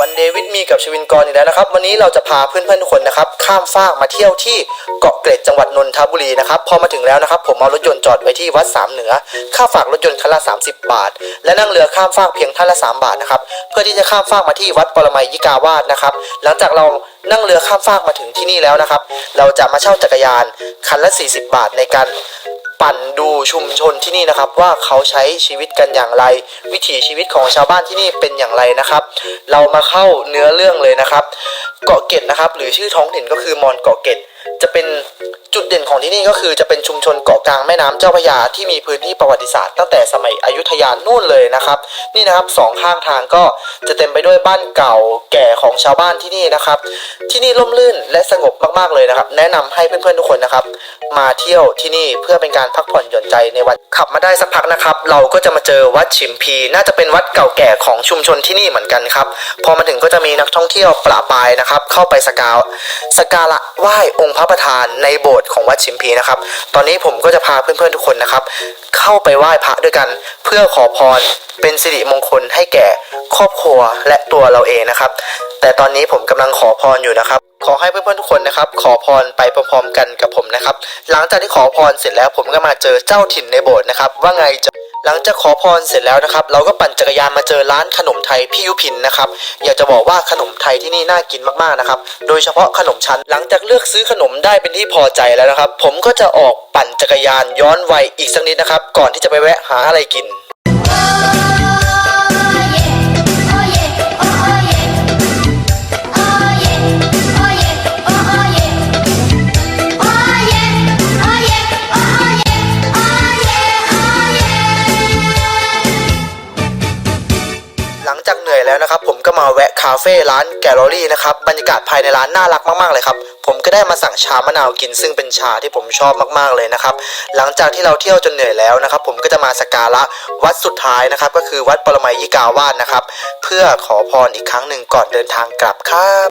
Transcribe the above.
วันเดวิดมีกับชวินกรอีกแล้วนะครับ วันนี้เราจะพาเพื่อนๆทุกคนนะครับ ข้ามฟากมาเที่ยวที่เกาะเกร็ดจังหวัดนนทบุรีนะครับ พอมาถึงแล้วนะครับ ผมเอารถยนต์จอดไว้ที่วัดสามเหนือ ค่าฝากรถยนต์คันละ 30 บาท และนั่งเรือข้ามฟากเพียงท่านละ 3 บาทนะครับ เพื่อที่จะข้ามฟากมาที่วัดปรมัยยิกาวาสนะครับ หลังจากเรานั่งเรือข้ามฟากมาถึงที่นี่แล้วนะครับ เราจะมาเช่าจักรยานคันละ 40 บาทในการ ปั่นดูชุมชนที่นี่นะครับ ว่าเขาใช้ชีวิตกันอย่างไร วิถีชีวิตของชาวบ้านที่นี่เป็นอย่างไรนะครับ เรามาเข้าเนื้อเรื่องเลยนะครับ เกาะเกตนะครับ หรือชื่อท้องถิ่นก็คือมอนเกาะเกต จะเป็นจุดเด่นของที่นี่ก็คือจะเป็นชุมชนเกาะกลางแม่น้ำเจ้าพระยาที่มีพื้นที่ประวัติศาสตร์ตั้งแต่สมัยอยุธยานู่นเลยนะครับ นี่นะครับสองข้างทางก็จะเต็มไปด้วยบ้านเก่าแก่ของชาวบ้านที่นี่นะครับ ที่นี่ร่มรื่นและสงบมากๆเลยนะครับ แนะนำให้เพื่อนๆทุกคนนะครับ มาเที่ยวที่นี่เพื่อเป็นการพักผ่อนหย่อนใจในวันขับมาได้สักพักนะครับ เราก็จะมาเจอวัดฉิมพี น่าจะเป็นวัดเก่าแก่ของชุมชนที่นี่เหมือนกันครับพอมาถึงก็จะมีนักท่องเที่ยวประปายนะครับ เข้าไปสกาวสการะไหว้องค์พระประธานในโบสถ์ของวัดฉิมพีนะครับ ตอนนี้ผมก็จะพาเพื่อนๆทุกคนนะครับ เข้าไปไหว้พระด้วยกัน เพื่อขอพรเป็นสิริมงคลให้แก่ครอบครัวและตัวเราเองนะครับ แต่ตอนนี้ผมกำลังขอพรอยู่นะครับ ขอให้เพื่อนๆทุกคนนะครับ ขอพรไปพร้อมๆกันกับผมนะครับ หลังจากที่ขอพรเสร็จแล้วผมก็มาเจอเจ้าถิ่นในโบสถ์นะครับ ว่าไงจะ หลังจากขอพรเสร็จแล้วนะครับ เราก็ปั่นจักรยานมาเจอร้านขนมไทยพี่ยุพินนะครับ อยากจะบอกว่าขนมไทยที่นี่น่ากินมากๆนะครับ โดยเฉพาะขนมชั้น หลังจากเลือกซื้อขนมได้เป็นที่พอใจแล้วนะครับ ผมก็จะออกปั่นจักรยานย้อนวัยอีกสักนิดนะครับ ก่อนที่จะไปแวะหาอะไรกิน จากเหนื่อยแล้วนะครับ ผมก็มาแวะคาเฟ่ร้านแกลเลอรี่นะครับบรรยากาศภายในร้านน่ารักมากๆเลยครับผมก็ได้มาสั่งชามะนาวกิน ซึ่งเป็นชาที่ผมชอบมากๆเลยนะครับหลังจากที่เราเที่ยวจนเหนื่อยแล้วนะครับ ผมก็จะมาสักการะวัดสุดท้ายนะครับ ก็คือวัดปรมัยยิกาวาสนะครับ เพื่อขอพรอีกครั้งหนึ่งก่อนเดินทางกลับครับ